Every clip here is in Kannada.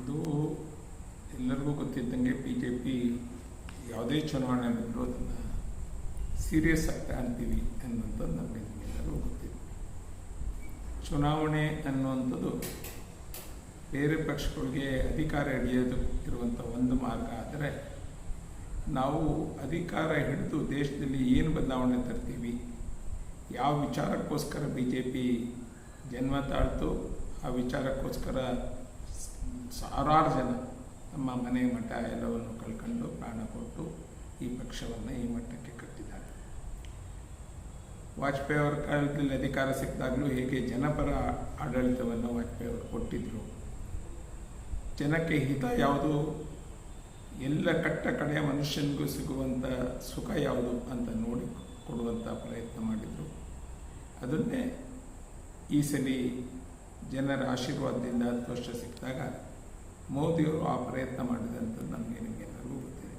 ಇದು ಎಲ್ಲರಿಗೂ ಗೊತ್ತಿದ್ದಂಗೆ ಬಿ ಜೆ ಪಿ ಯಾವುದೇ ಚುನಾವಣೆ ಬಂದರೂ ಅದನ್ನು ಸೀರಿಯಸ್ ಆಗಿ ಅಂತೀವಿ ಅನ್ನುವಂಥದ್ದು ನಮಗೆ ಎಲ್ಲರಿಗೂ ಗೊತ್ತಿದೆ. ಚುನಾವಣೆ ಅನ್ನುವಂಥದ್ದು ಬೇರೆ ಪಕ್ಷಗಳಿಗೆ ಅಧಿಕಾರ ಹಿಡಿಯೋದು ಇರುವಂಥ ಒಂದು ಮಾರ್ಗ ಆದರೆ ನಾವು ಅಧಿಕಾರ ಹಿಡಿದು ದೇಶದಲ್ಲಿ ಏನು ಬದಲಾವಣೆ ತರ್ತೀವಿ? ಯಾವ ವಿಚಾರಕ್ಕೋಸ್ಕರ ಬಿ ಜೆ ಪಿ ಜನ್ಮ ತಾಳ್ತು? ಆ ವಿಚಾರಕ್ಕೋಸ್ಕರ ಸಾವಿರಾರು ಜನ ತಮ್ಮ ಮನೆ ಮಠ ಎಲ್ಲವನ್ನು ಕಳ್ಕೊಂಡು ಪ್ರಾಣ ಕೊಟ್ಟು ಈ ಪಕ್ಷವನ್ನು ಈ ಮಟ್ಟಕ್ಕೆ ಕಟ್ಟಿದ್ದಾರೆ. ವಾಜಪೇಯಿ ಅವರ ಕಾಲದಲ್ಲಿ ಅಧಿಕಾರ ಸಿಕ್ಕಿದಾಗಲೂ ಹೇಗೆ ಜನಪರ ಆಡಳಿತವನ್ನು ವಾಜಪೇಯಿ ಅವರು ಕೊಟ್ಟಿದ್ದರು ಜನಕ್ಕೆ ಹಿತ ಯಾವುದು? ಎಲ್ಲ ಕಟ್ಟ ಕಡೆಯ ಮನುಷ್ಯನಿಗೂ ಸಿಗುವಂಥ ಸುಖ ಯಾವುದು ಅಂತ ನೋಡಿ ಕೊಡುವಂಥ ಪ್ರಯತ್ನ ಮಾಡಿದರು. ಅದನ್ನೇ ಈ ಸಲ ಜನರ ಆಶೀರ್ವಾದದಿಂದ ಹತ್ತು ಸಿಕ್ಕಿದಾಗ ಮೋದಿಯವರು ಆ ಪ್ರಯತ್ನ ಮಾಡಿದಂಥದ್ದು ನಮಗೆ ನಿಮಗೆಲ್ಲರಿಗೂ ಗೊತ್ತಿದೆ.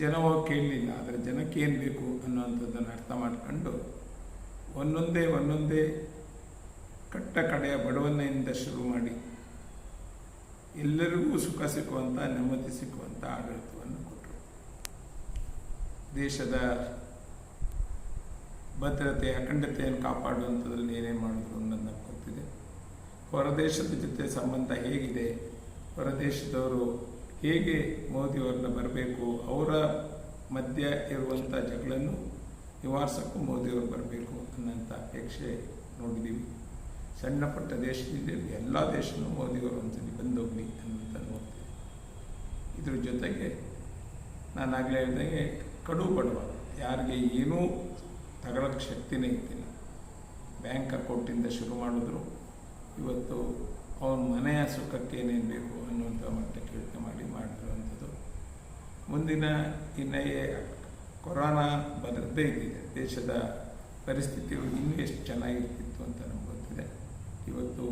ಜನ ಹೋಗಿ ಕೇಳಲಿಲ್ಲ, ಆದರೆ ಜನಕ್ಕೆ ಏನು ಬೇಕು ಅನ್ನುವಂಥದ್ದನ್ನು ಅರ್ಥ ಮಾಡ್ಕೊಂಡು ಒಂದೊಂದೇ ಒಂದೊಂದೇ ಕಟ್ಟ ಕಡೆಯ ಬಡವನೆಯಿಂದ ಶುರು ಮಾಡಿ ಎಲ್ಲರಿಗೂ ಸುಖ ಸಿಕ್ಕುವಂಥ ನೆಮ್ಮದಿ ಸಿಕ್ಕುವಂಥ ಆಡಳಿತವನ್ನು ಕೊಟ್ಟರು. ದೇಶದ ಭದ್ರತೆ ಅಖಂಡತೆಯನ್ನು ಕಾಪಾಡುವಂಥದ್ರಲ್ಲಿ ಏನೇನು ಮಾಡಿದ್ರು ಅನ್ನೋದನ್ನ ಹೊರದೇಶದ ಜೊತೆ ಸಂಬಂಧ ಹೇಗಿದೆ? ಹೊರದೇಶದವರು ಹೇಗೆ ಮೋದಿಯವ್ರನ್ನ ಬರಬೇಕು? ಅವರ ಮಧ್ಯ ಇರುವಂಥ ಜಗಳನ್ನು ನಿವಾರಿಸೋಕ್ಕೂ ಮೋದಿಯವರು ಬರಬೇಕು ಅನ್ನೋಂಥ ಅಪೇಕ್ಷೆ ನೋಡಿದ್ದೀವಿ ಸಣ್ಣ ಪುಟ್ಟ ದೇಶದಿಂದ ಎಲ್ಲ ದೇಶನೂ ಮೋದಿಯವರು ಒಂದ್ಸಲಿ ಬಂದೋಗ್ಲಿ ಅನ್ನೋಂಥ ನೋಡ್ತೀವಿ. ಇದ್ರ ಜೊತೆಗೆ ನಾನು ಆಗಲೇ ಹೇಳಿದಂಗೆ ಕಡು ಬಡವ. ಯಾರಿಗೆ ಏನೂ ತಗೊಳಕ್ಕೆ ಶಕ್ತಿನೇ ಇದ್ದಿಲ್ಲ. ಬ್ಯಾಂಕ್ ಅಕೌಂಟಿಂದ ಶುರು ಮಾಡಿದ್ರು. ಇವತ್ತು ಅವನ ಮನೆಯ ಸುಖಕ್ಕೆ ಏನೇನು ಬೇಕು ಅನ್ನುವಂಥ ಮಟ್ಟಕ್ಕೆ ಯೋಚನೆ ಮಾಡಿ ಮಾಡಿರುವಂಥದ್ದು. ಮುಂದಿನ ಇನ್ನು ಕೊರೋನಾ ಬರದೇ ಇದ್ದಿದೆ. ದೇಶದ ಪರಿಸ್ಥಿತಿಯು ಇನ್ನೂ ಎಷ್ಟು ಚೆನ್ನಾಗಿರ್ತಿತ್ತು ಅಂತ ನಮ್ಗೆ ಗೊತ್ತಿದೆ. ಇವತ್ತು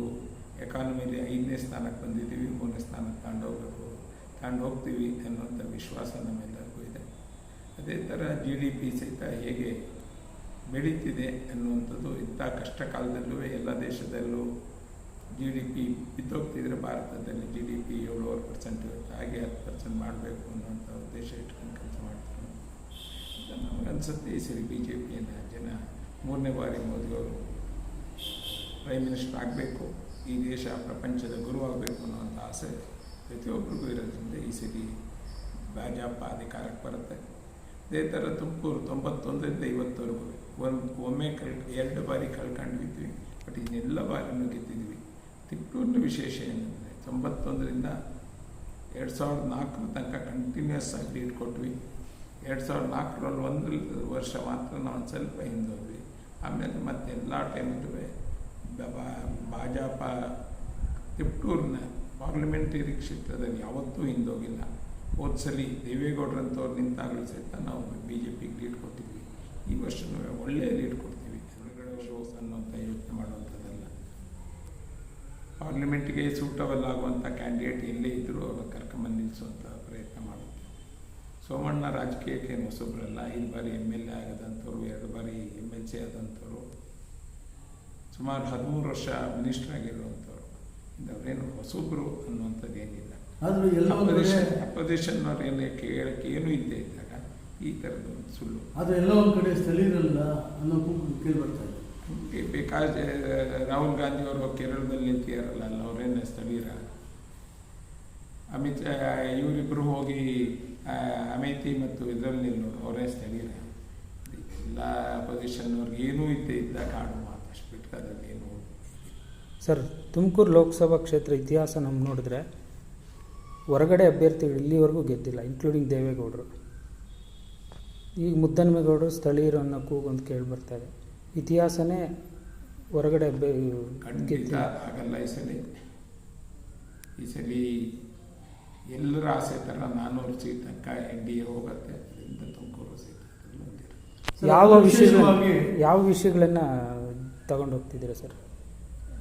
ಎಕಾನಮಿಲಿ ಐದನೇ ಸ್ಥಾನಕ್ಕೆ ಬಂದಿದ್ದೀವಿ, ಮೂರನೇ ಸ್ಥಾನಕ್ಕೆ ತಗೊಂಡು ಹೋಗ್ಬೇಕು ತಗೊಂಡು ಹೋಗ್ತೀವಿ ಅನ್ನುವಂಥ ವಿಶ್ವಾಸ ನಮ್ಮೆಲ್ಲರಿಗೂ ಇದೆ. ಅದೇ ಥರ ಜಿ ಡಿ ಪಿ ಸಹಿತ ಹೇಗೆ ಬೆಳೀತಿದೆ ಅನ್ನುವಂಥದ್ದು ಇಂಥ ಕಷ್ಟ ಕಾಲದಲ್ಲೂ ಎಲ್ಲ ದೇಶದಲ್ಲೂ ಜಿ ಡಿ ಪಿ ಬಿದ್ದೋಗ್ತಿದ್ರೆ ಭಾರತದಲ್ಲಿ ಜಿ ಡಿ ಪಿ ಏಳುವರೆ ಪರ್ಸೆಂಟ್ ಇರುತ್ತೆ ಹಾಗೆ ಹತ್ತು ಪರ್ಸೆಂಟ್ ಮಾಡಬೇಕು ಅನ್ನೋಂಥ ಉದ್ದೇಶ ಇಟ್ಕೊಂಡು ಕೆಲಸ ಮಾಡ್ತಾರೆ. ನಮಗನ್ಸುತ್ತೆ ಈ ಸರಿ ಬಿ ಜೆ ಪಿಯನ್ನು ಜನ ಮೂರನೇ ಬಾರಿ ಮೋದಿಯವರು ಪ್ರೈಮ್ ಮಿನಿಸ್ಟರ್ ಆಗಬೇಕು, ಈ ದೇಶ ಪ್ರಪಂಚದ ಗುರು ಆಗಬೇಕು ಅನ್ನೋಂಥ ಆಸೆ ಪ್ರತಿಯೊಬ್ಬರಿಗೂ ಇರೋದ್ರಿಂದ ಈ ಸರಿ ಭಾಜಪ ಅಧಿಕಾರಕ್ಕೆ ಬರುತ್ತೆ. ಅದೇ ಥರ ತುಮಕೂರು ತೊಂಬತ್ತೊಂದರಿಂದ ಇವತ್ತವರೆಗೂ ಒಂದು ಒಮ್ಮೆ ಕಳ್, ಎರಡು ಬಾರಿ ಕಳ್ಕೊಂಡಿದ್ವಿ ಬಟ್ ಇನ್ನೆಲ್ಲ ಬಾರಿನೂ ಗೆದ್ದಿದ್ವಿ ತಿಪ್ಪೂರಿನ ವಿಶೇಷ ಏನಂದರೆ ತೊಂಬತ್ತೊಂದರಿಂದ ಎರಡು ಸಾವಿರದ ನಾಲ್ಕರ ತನಕ ಕಂಟಿನ್ಯೂಸ್ ಆಗಿ ಲೀಡ್ ಕೊಟ್ವಿ. ಎರಡು ಸಾವಿರದ ನಾಲ್ಕರಲ್ಲಿ ಒಂದು ವರ್ಷ ಮಾತ್ರ ನಾವು ಒಂದು ಸ್ವಲ್ಪ ಹಿಂದೋದ್ವಿ. ಆಮೇಲೆ ಮತ್ತೆ ಎಲ್ಲ ಟೈಮಲ್ಲೂ ಭಾಜಪ ತಿಪ್ಟೂರಿನ ಪಾರ್ಲಿಮೆಂಟರಿ ಕ್ಷೇತ್ರದಲ್ಲಿ ಯಾವತ್ತೂ ಹಿಂದೋಗಿಲ್ಲ. ಹೋದ್ಸಲಿ ದೇವೇಗೌಡರಂಥವ್ರು ನಿಂತಾಗಲೂ ಸಹಿತ ನಾವು ಬಿ ಜೆ ಪಿಗೆ ಲೀಡ್ ಕೊಟ್ಟಿದ್ವಿ. ಈ ವರ್ಷ ಒಳ್ಳೆಯ ಲೀಡ್ ಕೊಡ್ತೀವಿ. ಹೊರಗಡೆ ಶೋಸ್ ಅನ್ನೋಂಥ ಯೋಚನೆ ಮಾಡುವಂಥದ್ದಲ್ಲ ಪಾರ್ಲಿಮೆಂಟ್ಗೆ ಸೂಟಬಲ್ ಆಗುವಂಥ ಕ್ಯಾಂಡಿಡೇಟ್ ಎಲ್ಲೇ ಇದ್ದರೂ ಅವ್ರು ಕರ್ಕೊಂಬಂದು ನಿಲ್ಲಿಸುವಂಥ ಪ್ರಯತ್ನ ಮಾಡುತ್ತೆ. ಸೋಮಣ್ಣ ರಾಜಕೀಯಕ್ಕೆ ಏನು ಹೊಸಬ್ರಲ್ಲ ಐದು ಬಾರಿ ಎಂ ಎಲ್ ಎ ಆಗದಂಥವ್ರು ಎರಡು ಬಾರಿ ಎಂ ಎಲ್ ಸಿ ಆದಂಥವ್ರು ಸುಮಾರು ಹದಿಮೂರು ವರ್ಷ ಮಿನಿಸ್ಟರ್ ಆಗಿರುವಂಥವ್ರು. ಇಂಥವ್ರೇನು ಹೊಸಬ್ರು ಅನ್ನುವಂಥದ್ದು ಏನಿಲ್ಲ ಅಪೋಸಿಷನ್ ಅಪೋಸಿಷನ್ನವ್ರು ಏನು ಕೇಳಕ್ಕೆ ಏನೂ ಇಲ್ಲದೆ ಇದ್ದಾಗ ಈ ಥರದ್ದು ಸುಳ್ಳು. ಆದರೆ ಎಲ್ಲ ಒಂದು ಕಡೆ ಸ್ಥಳೀಯರಲ್ಲ ಅನ್ನೋ ಕೇಳಿ ಬರ್ತಾ ಇದೆ. ಬೇಕಾದ ರಾಹುಲ್ ಗಾಂಧಿ ಅವರು ಕೇರಳದಲ್ಲಿ ಕೇರಳ ಅಲ್ಲ, ಅವರೇನು ಸ್ಥಳೀಯರ? ಅಮಿತ್ ಇವರಿಬ್ಬರು ಹೋಗಿ ಅಮೇತಿ ಮತ್ತು ಇದರಲ್ಲಿ ನಿಲ್ಲೋರು ಅವರೇ ಸ್ಥಳೀಯರ. ಎಲ್ಲ ಅಪೋಸಿಷನ್ನವ್ರಿಗೆ ಏನೂ ಇದ್ದೇ ಇದ್ದ ಕಾಡು ಮಾತು ಏನು ಸರ್, ತುಮಕೂರು ಲೋಕಸಭಾ ಕ್ಷೇತ್ರ ಇತಿಹಾಸ ನಮ್ಮ ನೋಡಿದ್ರೆ, ಹೊರಗಡೆ ಅಭ್ಯರ್ಥಿಗಳು ಇಲ್ಲಿವರೆಗೂ ಗೆದ್ದಿಲ್ಲ ಇನ್ಕ್ಲೂಡಿಂಗ್ ದೇವೇಗೌಡರು. ಈಗ ಮುದ್ದನ್ಮೇಗೌಡರು ಸ್ಥಳೀಯರು ಅನ್ನೋ ಕೂಗು ಅಂತ ಬರ್ತಾ ಇದೆ ಇತಿಹಾಸನೇ ಹೊರಗಡೆ ಖಂಡಿತ ಆಗಲ್ಲ ಈ ಸಲ. ಈ ಸಲ ಎಲ್ಲರ ಆಸೆ ಥರ ನಾನ್ನೂರು ಸೀಟ್ ತನಕ ಎನ್ ಡಿ ಎ ಹೋಗುತ್ತೆ ಅದರಿಂದ ತುಮಕೂರು ಸೀಟ್ ಯಾವ ವಿಷಯವಾಗಿ ಯಾವ ವಿಷಯಗಳನ್ನು ತಗೊಂಡು ಹೋಗ್ತಿದ್ದೀರಾ ಸರ್?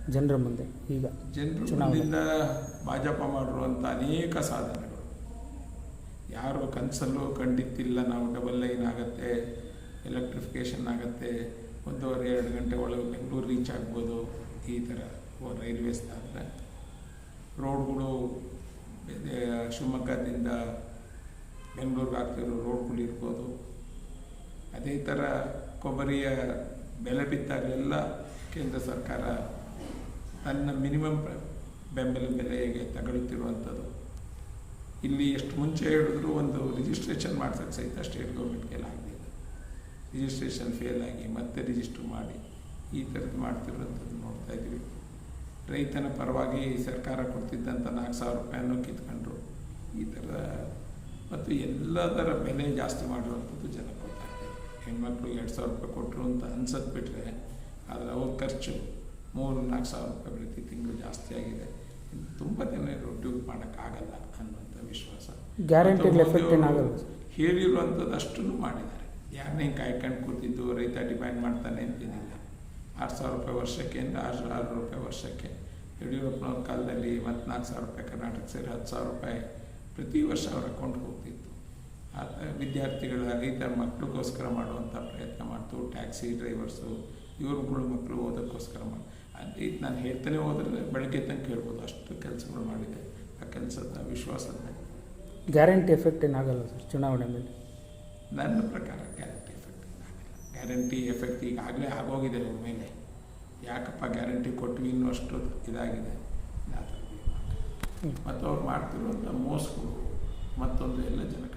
ಜನರ ಮುಂದೆ ಈಗ ಜನರ ಚುನಾವಣೆಯಿಂದ ಮುಂದಿಂದ ಭಾಜಪ ಮಾಡಿರುವಂಥ ಅನೇಕ ಸಾಧನೆಗಳು. ಯಾರು ಕನಸಲ್ಲೂ ಕಂಡಿತ್ತಿಲ್ಲ ನಾವು ಡಬಲ್ ಲೈನ್ ಆಗುತ್ತೆ ಎಲೆಕ್ಟ್ರಿಫಿಕೇಷನ್ ಆಗುತ್ತೆ ಒಂದೂವರೆ ಎರಡು ಗಂಟೆ ಒಳಗೆ ಬೆಂಗಳೂರು ರೀಚ್ ಆಗ್ಬೋದು, ಈ ಥರ ರೈಲ್ವೇಸ್ ಆದರೆ ರೋಡ್ಗಳು ಶಿವಮೊಗ್ಗದಿಂದ ಬೆಂಗಳೂರಿಗೆ ಆಗ್ತಿರೋ ರೋಡ್ಗಳು ಇರ್ಬೋದು. ಅದೇ ಥರ ಕೊಬ್ಬರಿಯ ಬೆಲೆ ಬಿದ್ದಾಗಲೆಲ್ಲ ಕೇಂದ್ರ ಸರ್ಕಾರ ತನ್ನ ಮಿನಿಮಮ್ ಬೆಂಬಲ ಬೆಲೆಗೆ ತಗೊಳ್ತಿರುವಂಥದ್ದು ಇಲ್ಲಿ ಎಷ್ಟು ಮುಂಚೆ ಹೇಳಿದ್ರು ಒಂದು ರಿಜಿಸ್ಟ್ರೇಷನ್ ಮಾಡ್ಸೋಕ್ಕೆ ಸಹಿತ ಸ್ಟೇಟ್ ಗೌರ್ಮೆಂಟ್ಗೆಲ್ಲ ರಿಜಿಸ್ಟ್ರೇಷನ್ ಫೇಲ್ ಆಗಿ ಮತ್ತೆ ರಿಜಿಸ್ಟರ್ ಮಾಡಿ ಈ ಥರದ್ದು ಮಾಡ್ತಿರೋಂಥದ್ದು ನೋಡ್ತಾ ಇದ್ದೀವಿ. ರೈತನ ಪರವಾಗಿ ಸರ್ಕಾರ ಕೊಡ್ತಿದ್ದಂಥ ನಾಲ್ಕು ಸಾವಿರ ರೂಪಾಯನ್ನು ಕಿತ್ಕೊಂಡ್ರು. ಈ ಥರ ಮತ್ತು ಎಲ್ಲದರ ಬೆಲೆ ಜಾಸ್ತಿ ಮಾಡಿರುವಂಥದ್ದು ಜನ ಗೊತ್ತಾಗ್ತದೆ ಹೆಣ್ಮಕ್ಳು ಎರಡು ಸಾವಿರ ರೂಪಾಯಿ ಕೊಟ್ಟರು ಅಂತ ಅನ್ಸತ್ ಬಿಟ್ಟರೆ ಆದರೆ ಅವ್ರ ಖರ್ಚು ಮೂರು ನಾಲ್ಕು ಸಾವಿರ ರೂಪಾಯಿ ಪ್ರತಿ ತಿಂಗಳು ಜಾಸ್ತಿ ಆಗಿದೆ. ಇನ್ನು ತುಂಬ ದಿನ ಉದ್ಯೋಗ ಮಾಡೋಕ್ಕಾಗಲ್ಲ ಅನ್ನುವಂಥ ವಿಶ್ವಾಸ. ಹೇಳಿರುವಂಥದ್ದು ಅಷ್ಟನ್ನು ಮಾಡಿದ್ದಾರೆ. ಯಾರನ್ನೇ ಕಾಯ್ಕೊಂಡು ಕೂತಿದ್ದು ರೈತ ಡಿಮ್ಯಾಂಡ್ ಮಾಡ್ತಾನೆ ಅಂತಿದ್ದಿಲ್ಲ. ಆರು ಸಾವಿರ ರೂಪಾಯಿ ವರ್ಷಕ್ಕೆ ಅಂದರೆ ಆರು ಆರು ರೂಪಾಯಿ ವರ್ಷಕ್ಕೆ. ಯಡಿಯೂರಪ್ಪನವ್ರ ಕಾಲದಲ್ಲಿ ಮತ್ತು ನಾಲ್ಕು ಸಾವಿರ ರೂಪಾಯಿ ಕರ್ನಾಟಕ ಸೇರಿ ಹತ್ತು ಸಾವಿರ ರೂಪಾಯಿ ಪ್ರತಿ ವರ್ಷ ಅವ್ರ ಅಕೌಂಟ್ಗೆ ಹೋಗ್ತಿತ್ತು. ಆ ವಿದ್ಯಾರ್ಥಿಗಳ ರೈತರ ಮಕ್ಕಳಿಗೋಸ್ಕರ ಮಾಡುವಂಥ ಪ್ರಯತ್ನ ಮಾಡ್ತು, ಟ್ಯಾಕ್ಸಿ ಡ್ರೈವರ್ಸು, ಇವ್ರುಗಳು ಮಕ್ಕಳು ಓದೋಕ್ಕೋಸ್ಕರ ಮಾಡಿ ಇದು ನಾನು ಹೇಳ್ತಾನೆ ಹೋದ್ರೆ ಬೆಳಗ್ಗೆ ತನಕ ಹೇಳ್ಬೋದು, ಅಷ್ಟು ಕೆಲಸಗಳು ಮಾಡಿದೆ. ಆ ಕೆಲಸದ ವಿಶ್ವಾಸದ ಗ್ಯಾರಂಟಿ ಎಫೆಕ್ಟ್ ಏನಾಗಲ್ಲ ಸರ್, ಚುನಾವಣೆ ಮೇಲೆ? ನನ್ನ ಪ್ರಕಾರ ಗ್ಯಾರಂಟಿ ಎಫೆಕ್ಟ್ ಗ್ಯಾರಂಟಿ ಎಫೆಕ್ಟ್ ಈಗಾಗಲೇ ಆಗೋಗಿದೆ ಅವ್ರ ಮೇಲೆ. ಯಾಕಪ್ಪ ಗ್ಯಾರಂಟಿ ಕೊಟ್ವಿ ಇನ್ನೂ ಅಷ್ಟು ಇದಾಗಿದೆ? ಆ ಥರದ್ದು. ಮತ್ತು ಅವ್ರು ಮಾಡ್ತಿರುವಂಥ ಮೋಸಗಳು ಮತ್ತೊಂದು ಎಲ್ಲ ಜನಕ್ಕೆ